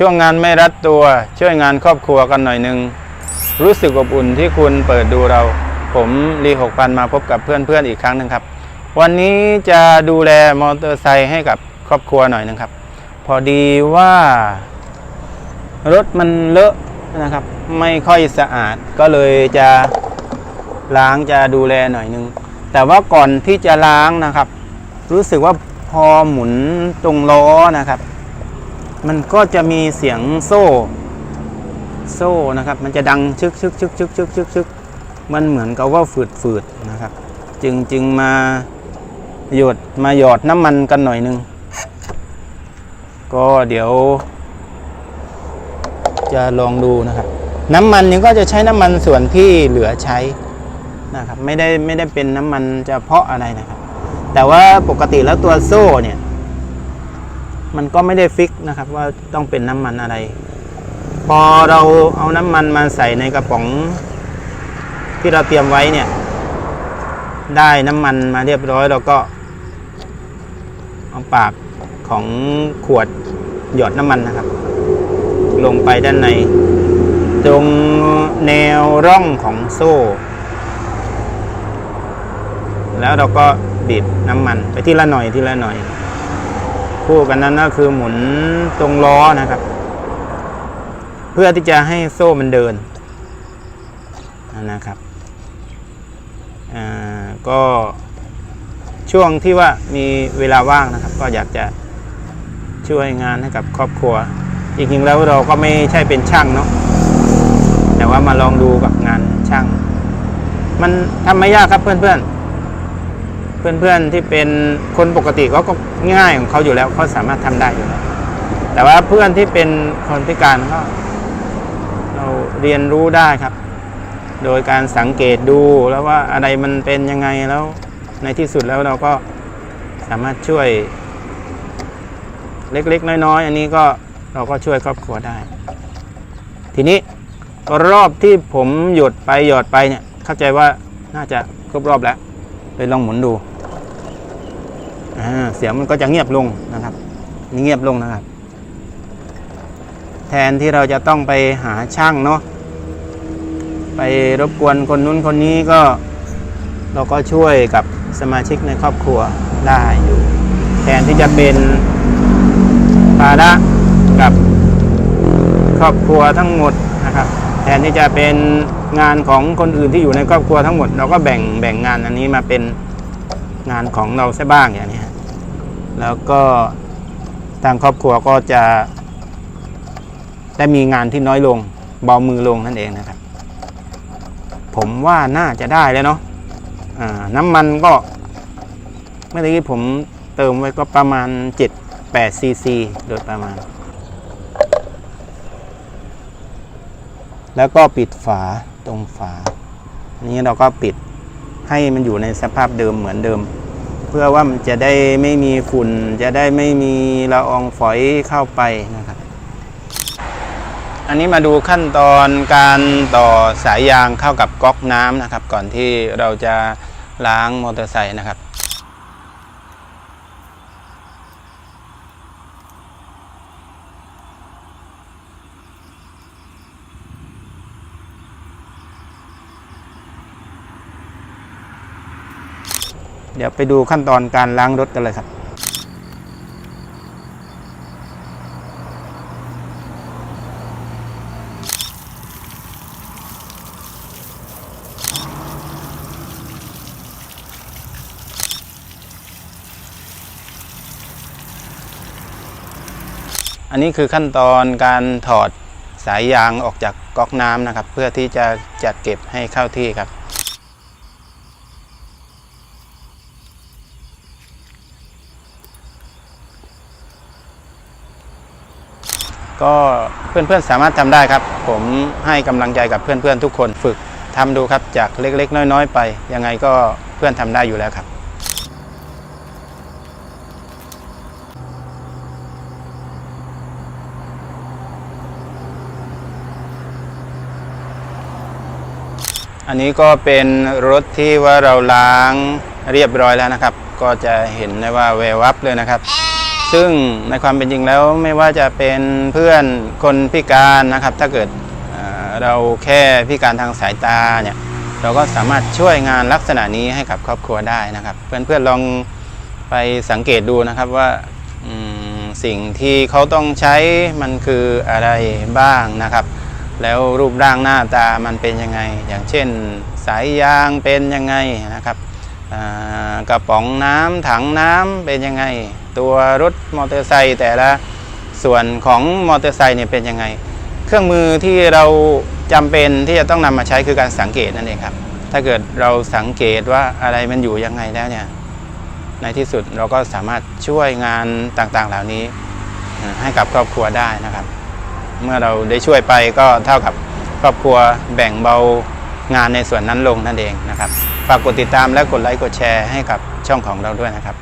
ช่วงงานไม่รัดตัว ช่วยงานครอบครัวกันหน่อยหนึ่งรู้สึกอบอุ่นที่คุณเปิดดูเรา ผมรีหกพันมาพบกับเพื่อนๆอีกครั้งหนึ่งครับ วันนี้จะดูแลมอเตอร์ไซค์ให้กับครอบครัวหน่อยหนึงครับ พอดีว่า รถมันเลอะนะครับ ไม่ค่อยสะอาดก็เลยจะล้างจะดูแลหน่อยนึง แต่ว่าก่อนที่จะล้างนะครับ รู้สึกว่าพอหมุนตรงล้อนะครับ มันก็จะมีเสียงโซ่ โซ่นะครับ มันจะดังชึกชึกชึกชึกชึกชึกชึกมันเหมือนกับว่าฝืดฝืดนะครับ จึงจึงมาหยดมาหยอดน้ำมันกันหน่อยนึง ก็เดี๋ยว จะลองดูนะครับ น้ำมันนี้ก็จะใช้น้ำมันส่วนที่เหลือใช้นะครับ ไม่ได้ไม่ได้เป็นน้ำมันเฉพาะอะไรนะครับ แต่ว่าปกติแล้วตัวโซ่เนี่ย มันก็ไม่ได้ฟิกนะครับว่าต้องเป็นน้ำมันอะไร พอเราเอาน้ำมันมาใส่ในกระป๋อง ที่เราเตรียมไว้เนี่ย ได้น้ำมันมาเรียบร้อยเราก็เอาปากของขวดหยอดน้ำมันนะครับ ลงไปด้านใน ตรงแนวร่องของโซ่ แล้วเราก็บีบน้ำมันไปทีละหน่อยทีละหน่อย คู่กันนั้นก็คือหมุนตรงล้อนะครับ เพื่อที่จะให้โซ่มันเดินนะครับอ่าก็ช่วงที่ว่ามีเวลาว่างนะครับ ก็อยากจะช่วยงานให้กับครอบครัว จริงๆแล้วเราก็ไม่ใช่เป็นช่างเนาะแต่ว่ามาลองดูกับงานช่าง มันทำไม่ยากครับเพื่อนๆ เพื่อนๆที่เป็นคนปกติเขาก็ง่ายของเขาอยู่แล้วเขาสามารถทำได้อยู่แล้วแต่ว่าเพื่อนที่เป็นคนพิการก็เราเรียนรู้ได้ครับ โดยการสังเกตดูแล้วว่าอะไรมันเป็นยังไงแล้ว ในที่สุดแล้วเราก็สามารถช่วย เล็กๆ น้อยๆ อันนี้ก็เราก็ช่วยครอบครัวได้ ทีนี้รอบที่ผมหยดไปหยอดไปเนี่ยเข้าใจว่าน่าจะครบรอบแล้ว เลยลองหมุนดูเสียงมันก็จะเงียบลงนะครับนี่เงียบลงนะครับ แทนที่เราจะต้องไปหาช่างเนาะไปรบกวนคนนู้นคนนี้ก็เราก็ช่วยกับสมาชิกในครอบครัวได้อยู่แทนที่จะเป็นภาระกับครอบครัวทั้งหมดนะครับ ทนที่จะเป็นงานของคนอื่นที่อยู่ในครอบครัวทั้งหมด เราก็แบ่งแบ่งงานอันนี้มาเป็นงานของเราซะบ้างอย่างนี้แล้วก็ทางครอบครัวก็จะ ได้มีงานที่น้อยลงเบามือลงนั่นเองนะครับ ผมว่าน่าจะได้แล้วเนาะน้ำมันก็เมื่อกี้ผมเติมไว้ก็ประมาณ 7 8ซีซีโดยประมาณ แล้วก็ปิดฝาตรงฝานี้เราก็ปิดให้มันอยู่ในสภาพเดิมเหมือนเดิม เพื่อว่ามันจะได้ไม่มีฝุ่น จะได้ไม่มีละอองฝอยเข้าไปนะครับ อันนี้มาดูขั้นตอนการต่อสายยางเข้ากับก๊อกน้ำนะครับ ก่อนที่เราจะล้างมอเตอร์ไซค์นะครับ เดี๋ยวไปดูขั้นตอนการล้างรถกันเลยครับอันนี้คือขั้นตอนการถอดสายยางออกจากก๊อกน้ำนะครับ เพื่อที่จะจัดเก็บให้เข้าที่ครับ ก็เพื่อนๆสามารถทำได้ครับ ผมให้กำลังใจกับเพื่อนๆทุกคนฝึกทำดูครับจากเล็ก ๆ น้อย ๆ ไปยังไงก็เพื่อนทำได้อยู่แล้วครับอันนี้ก็เป็นรถที่ว่าเราล้างเรียบร้อยแล้วนะครับ ก็จะเห็นได้ว่าแวววับเลยนะครับ ซึ่งในความเป็นจริงแล้วไม่ว่าจะเป็นเพื่อนคนพิการนะครับ ถ้าเกิดเราแค่พิการทางสายตาเนี่ยเราก็สามารถช่วยงานลักษณะนี้ให้กับครอบครัวได้นะครับ เพื่อนๆลองไปสังเกตดูนะครับว่าสิ่งที่เขาต้องใช้มันคืออะไรบ้างนะครับ แล้วรูปร่างหน้าตามันเป็นยังไง อย่างเช่น สายยางเป็นยังไงนะครับกระป๋องน้ำถังน้ำเป็นยังไง ตัวรถมอเตอร์ไซค์แต่ละส่วนของมอเตอร์ไซค์เนี่ยเป็นยังไง เครื่องมือที่เราจำเป็นที่จะต้องนำมาใช้คือการสังเกตนั่นเองครับ ถ้าเกิดเราสังเกตว่าอะไรมันอยู่ยังไงแล้วเนี่ย ในที่สุดเราก็สามารถช่วยงานต่างๆเหล่านี้ ให้กับครอบครัวได้นะครับ เมื่อเราได้ช่วยไปก็เท่ากับครอบครัวแบ่งเบางานในส่วนนั้นลงนั่นเองนะครับ ฝากกดติดตามและกดไลค์กดแชร์ให้กับช่องของเราด้วยนะครับ